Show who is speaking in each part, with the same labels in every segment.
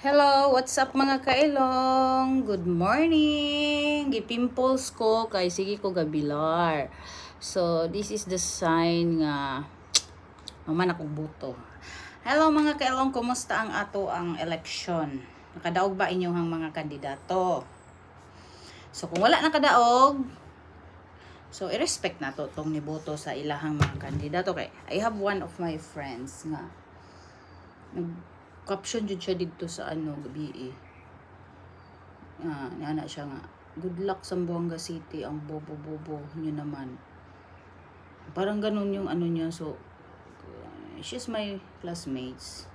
Speaker 1: Hello, what's up mga kailong? Good morning! Gipimples ko kay sige ko gabilar. So, this is the sign nga maman akong buto. Hello mga kailong, kumusta ang ato ang election? Nakadaog ba inyong mga kandidato? So, kung wala nakadaog, so i-respect na to tong niboto sa ilahang mga kandidato kay I have one of my friends nga nag caption jud siya dito sa ano gabi eh. Ah, na siya nga. Good luck sa Buanga City ang bobo-bobo niyo naman. Parang ganun yung ano niya so uh, she's my classmates.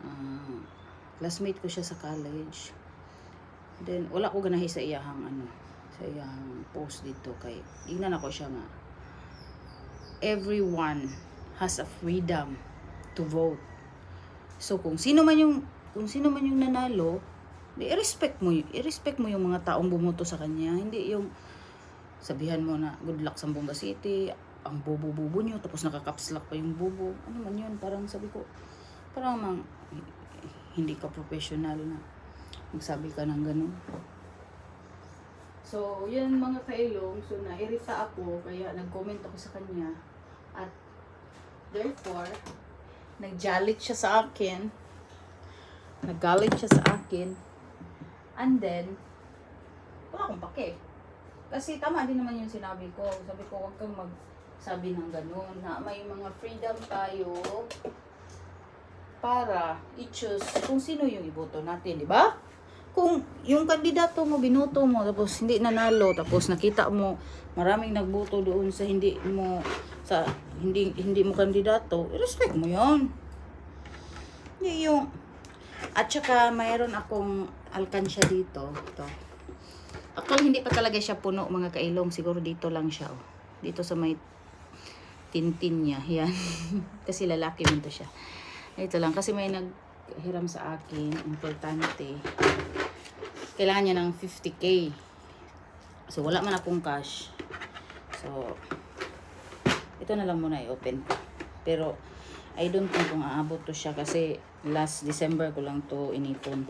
Speaker 1: Ah, classmate ko siya sa college. Then wala ko ganahi sa iyahang ano sa iyang post dito kay ingnan ako siya nga everyone has a freedom to vote So kung sino man yung kung sino man yung nanalo, i-respect mo, i-respect mo yung mga taong bumoto sa kanya, hindi yung sabihan mo na good luck sa Buanga City, ang bobo-bobo nyo, tapos nakakapslak pa yung bobo. Ano man yun, parang sabi ko, parang mang, hindi ka professional na magsabi ka ng ganun. So, yun mga kailong, so nairita ako, kaya nag-comment ako sa kanya, at therefore, nagjalit siya sa akin. Naggalit siya sa akin. And then, wala akong pake. Kasi tama din naman yung sinabi ko. Sabi ko, huwag kang magsabi ng ganun. Na may mga freedom tayo para i-choose kung sino yung iboto natin, di ba? Kung yung kandidato mo, binoto mo, tapos hindi nanalo, tapos nakita mo maraming nagboto doon sa hindi mo sa hindi hindi mo kandidato, respect mo 'yon. Hindi yung at saka mayroon akong alkansya dito, ito. Actually, hindi pa talaga siya puno, mga kailong. Siguro dito lang siya, oh. Dito sa may tintin niya. Yan. kasi lalaki man to siya. Ito lang. Kasi may naghiram sa akin. Importante. Kailangan niya ng 50k. So, wala man akong cash. So, ito na lang muna i-open. Pero, I don't think kung aabot to siya kasi last December ko lang to inipon.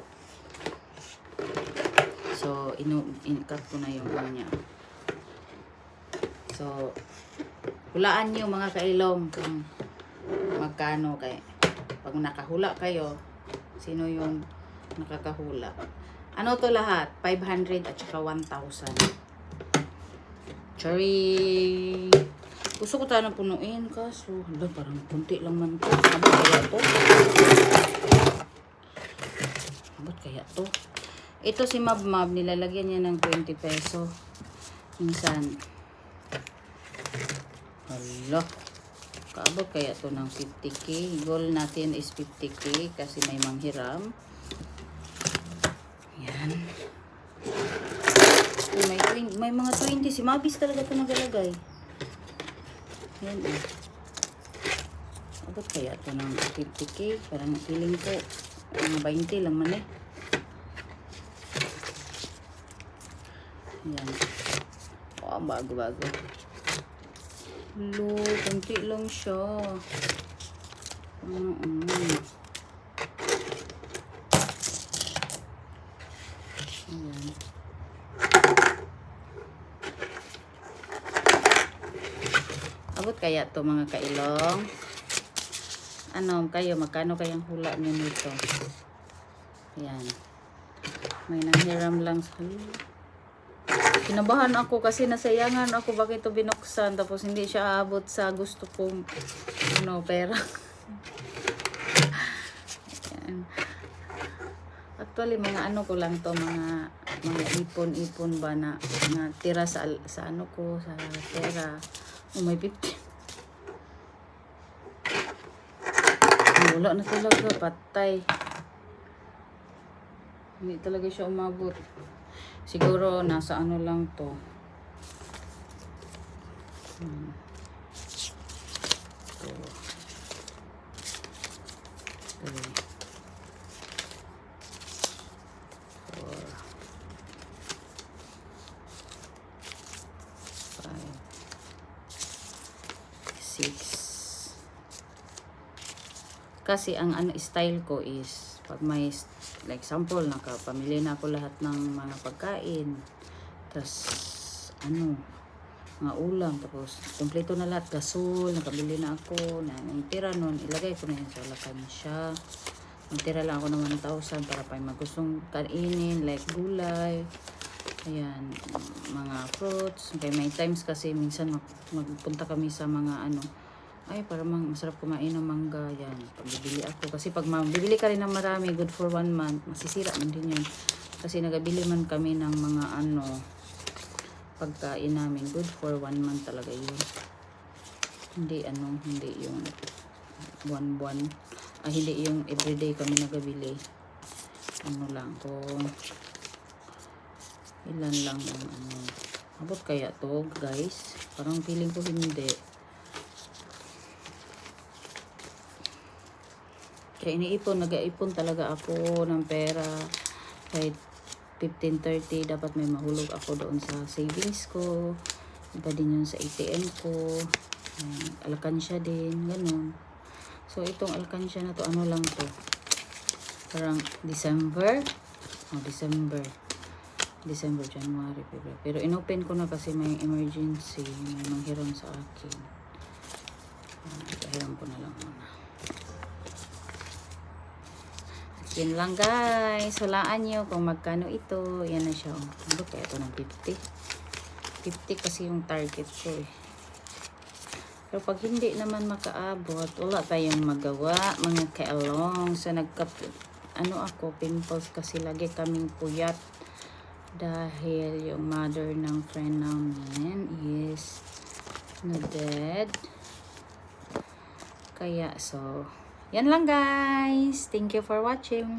Speaker 1: So, in-cut ko na yung ano niya. So, hulaan niyo mga kailong kung magkano kay pag nakahula kayo, sino yung nakakahula. Ano to lahat? 500 at saka 1,000. Cherry! Gusto ko tayo na punuin kaso hala parang kunti lang man to. Abot kaya to? Abot kaya to? Ito si Mab Mab, nilalagyan niya ng 20 peso. Minsan. Hala. Kaabot kaya to ng 50k. Goal natin is 50k kasi may manghiram. Yan. May, 20, may mga 20. Si Mabis talaga ito nagalagay. Yan eh. Abot kaya ito ng 50k? Parang feeling ko, mga 20 lang man eh. Yan. Oh, bago-bago. Lo, kunti lang siya. Ano, ano. Ayan. Abot kaya to mga kailong? Ano kayo, magkano kayang hula nyo nito? Ayan. May nanghiram lang sa Kinabahan ako kasi nasayangan ako bakit ito binuksan tapos hindi siya aabot sa gusto kong ano, pera. Ayan. Actually, mga ano ko lang to, mga mga ipon-ipon ba na, na tira sa, sa ano ko, sa pera. Oh, may 50. Wala na talaga, patay. Hindi talaga siya umabot. Siguro, nasa ano lang to. Hmm. Two. Three. Four. Six. Kasi ang ano style ko is pag may like example nakapamili na ako lahat ng mga pagkain. Tapos ano mga ulam tapos kumpleto na lahat gasol nakabili na ako na tira nun ilagay ko na yun sa lakansya Magtira lang ako ng 1,000 para pa yung magustong kainin like gulay ayan mga fruits okay, may times kasi minsan mag, magpunta kami sa mga ano ay para mang masarap kumain ng mangga yan. Pagbibili ako. Kasi pag mabibili ka rin ng marami good for one month masisira man din yun. Kasi nagabili man kami ng mga ano pagkain namin good for one month talaga yun. Hindi ano hindi yung one buwan. Ah, hindi yung everyday kami nagabili. Ano lang kung ilan lang yung ano. Abot kaya to guys? Parang feeling ko hindi kaya iniipon nag-aipon talaga ako ng pera kahit 15.30 dapat may mahulog ako doon sa savings ko iba din yun sa ATM ko alkansya din ganun so itong alkansya na to ano lang to parang December oh December December, January, February. Pero inopen ko na kasi may emergency. May manghiram sa akin. Ah, Pahiram ko na lang muna. At yun lang guys. Hulaan nyo kung magkano ito. Yan na siya. Oh. Ano kaya ito ng 50? 50 kasi yung target ko eh. Pero pag hindi naman makaabot, wala tayong magawa, mga kaelong. So, nagka, ano ako, pimples kasi lagi kaming puyat. Dahil yung mother ng friend namin is na dead. Kaya, so, yan lang guys. Thank you for watching.